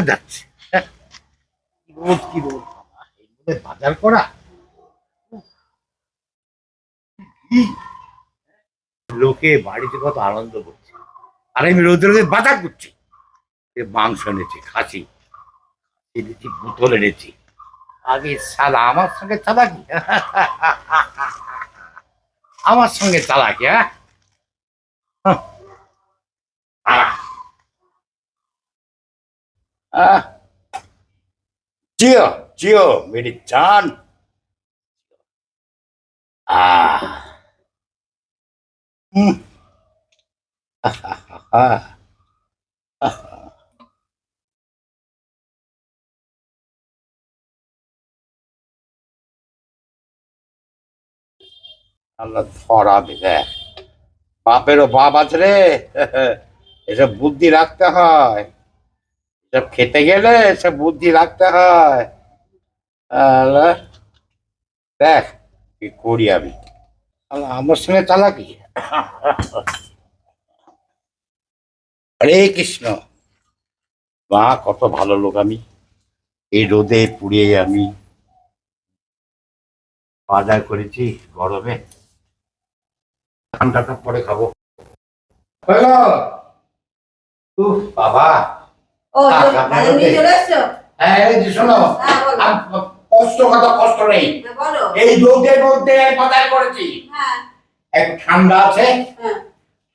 যাচ্ছে। হ্যাঁ। কি বাজার করা? লোকে বাড়িতে কত আনন্দ করছে। আর আমি রোদে রোদে বাজার করছি। মাংস এনেছি, খাসি। এনেছি, বোতল এনেছি। আগে সালা আমার সঙ্গে চালাকি। আমার সঙ্গে চালাকি হ্যাঁ? জিও জিও মেরি আহ। আল্লাহ ধরা দিলে। বাপেরও বাপ আছে রে। এসব বুদ্ধি রাখতে হয়। এসব খেতে গেলে সব বুদ্ধি রাখতে হয় দেখ কি করি আমি আমার সঙ্গে চালাকি হরে কৃষ্ণ মা কত ভালো লোক আমি এই রোদে পুড়িয়ে আমি বাজার করেছি গরমে ঠান্ডাটা পরে খাব বাবা ও আ, চল- আপনার বাজার নিয়ে মধ্যে- চলে এসছো? হ্যাঁ শোনো বলো। আম- কষ্ট কথা কষ্ট নেই। এই রোদের মধ্যে বাজার করেছি। এক ঠান্ডা আছে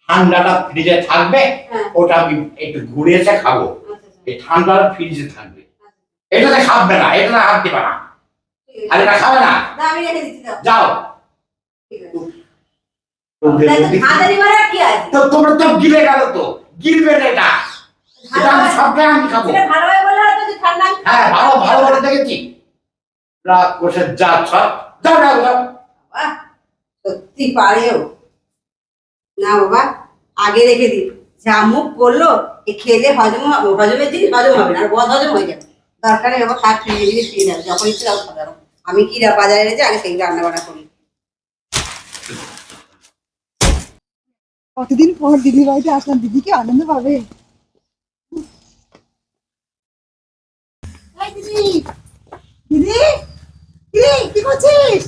ঠান্ডাটা ফ্রিজে থাকবে হ্যাঁ। ওটা আমি একটু ঘুরে এসে খাব। আচ্ছা, আচ্ছা, এই ঠান্ডাটা ফ্রিজে থাকবে। এটাতে খাবে না এটাতে হাত দিবে না আর এটা খাবে না? যাও। তোমরা তো গিলে গেল তো। গিলবে না এটা। এটা আমি সবটাই আমি খাব। যে হ্যাঁ ভালো ভালো করে দেখেছি। বসে যা সব যাও বাবা, সত্যি পারেও। না বাবা আগে রেখে দিই যা মুখ করল এ খেলে হজম হবে হজমের জিনিস হজম হবে না আর বদ হজম হয়ে যাবে। দরকারে বাবা খাট ফ্রিজে জিনিস খেয়ে যাবে যখন ইচ্ছে তাও খাবে। না। আমি কি বাজারে এনেছি আগে সেই রান্না বান্না করি। কতদিন পর দিদির বাড়িতে আসলাম দিদিকে আনন্দ পাবে এই দিদি দিদি কিরে কি করছিস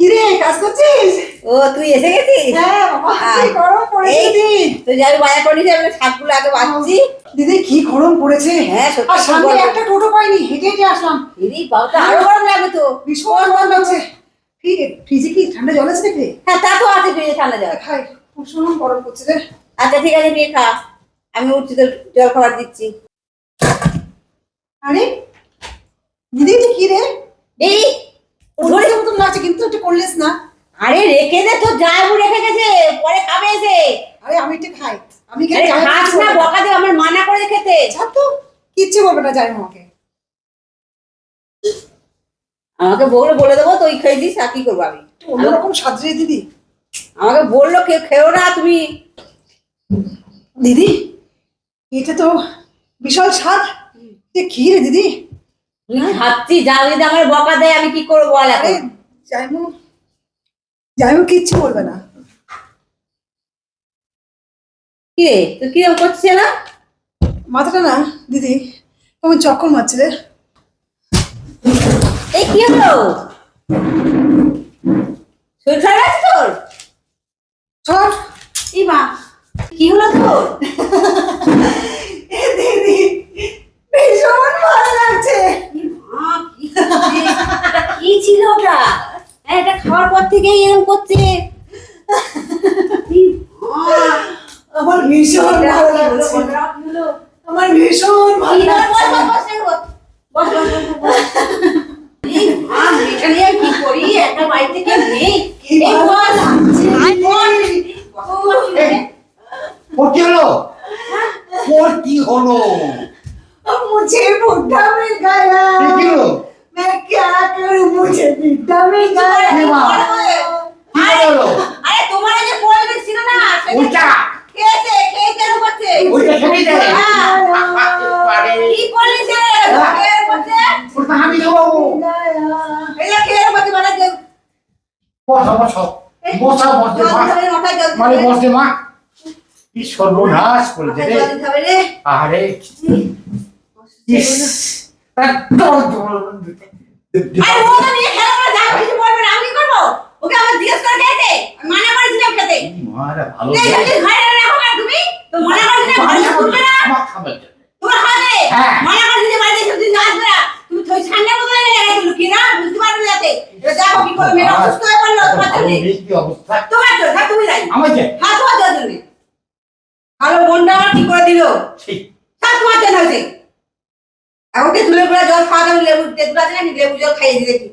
কিরে কাজ করছিস ও তুই এসে গেছিস? হ্যাঁ হ্যাঁ। তুই যাবি বাজার করে নিয়ে যাবি শাকগুলো আগে বাঁচছি। দিদি কি গরম পড়েছে। হ্যাঁ সত্যি সামনে একটা টোটো পাইনি হেঁটে হেঁটে আসলাম। দিদি বাবা আরও গরম লাগবে তো। ভীষণ গরম লাগছে। ফ্রি- ফ্রিজে কি ঠান্ডা জল আছে নাকি? হ্যাঁ তা তো আছে ফ্রিজে ঠান্ডা জল। খাই ভীষণ গরম করছে রে। আচ্ছা ঠিক আছে নিয়ে খা। আমি উঠছি তো জল খাবার দিচ্ছি। আরে দিদি কি রে? এই ধরে মতন লাগছে কিন্তু এটা করলিস না। আরে রেখে দে তোর জায়বু রেখে গেছে পরে খাবে এসে। আরে আমি এটা খাই। আমি খেলে খাস না বকা দে আমার মানা করে খেতে। ছাড় তো কিচ্ছু বলবে না যাই আমাকে। আমাকে বলল বলে দেবো তুই খেয়ে দিস আর কি করব আমি? অন্যরকম সাজরে দিদি আমাকে বলল কেউ খেও না তুমি। দিদি এটা তো বিশাল স্বাদ। যে কি রে দিদি? তুই খাচ্ছি যা যদি আমার বকা দেয় আমি কি করব বল আরে এখন যাইমু হোক কিচ্ছু বলবে না। কি? রে তুই কিরম করছিস না মাথাটা না দিদি তোমার চক্কর মারছে রে। এই কি হলো শরীর খারাপ আছে তোর সর এই মা কি হলো তোর এ দিদি ভীষণ ভালো লাগছে মা, কি করছিস? এটা কি ছিল ওটা হ্যাঁ এটা খাওয়ার পর থেকেই এরকম করছে এই মা, আমার ভীষণ এটা ভালো কি হলো, লাগছে বলরাম, কি হলো? আমার ভীষণ ভালো কি হলো? বস, লাগছে বস, বস, এই বস। বস, বস, বস, বস। এই মা, এটা নিয়ে আমি কি করি? একটা বাড়ি থেকে নেই। কি এই ভালো বস। লাগছে। এই বস। বস, বস, এই, ওর কি হলো ওর কি হলো अब मुझे बुढ़ा मिल गया কি কি হলো मैं क्या करूं मुझे बुढ़ा मिल गया বসো বসো মা। মানে হবে। মা। কি সর্বনাশ করেছে রে। জল দিতে হবে আরে আরে ও তো নিয়ে খেলা করে যা কিছু বলবে আমি কি ওকে আমার জিজ্ঞেস করে খেতে আমি মানা করেছিলাম খেতে মারা ভালো এই ঘরে রাখো কেন তুমি? তো মনে করছিলে ঘরে ঢুকবে না? আমার তোমার হবে হ্যাঁ। করছিলে বাড়িতে সব দিন আসবে না। তুমি তো ঠান্ডা মতো লেগে গেছে লুকিয়ে না বুঝতে পারবে যাতে। দেখো কি করে মেয়েটা অসুস্থ হয়ে জন্য কি অবস্থা? তোমার জন্য থাক তুমি যাই আমার যে হাত তোমার জন্য ভালো আমার কি করে দিল। সব তোমার জন্য হয়েছে এখন তুলে করে জল খাওয়া লেবু তেঁতুল আছে লেবু জল খাইয়ে দেখো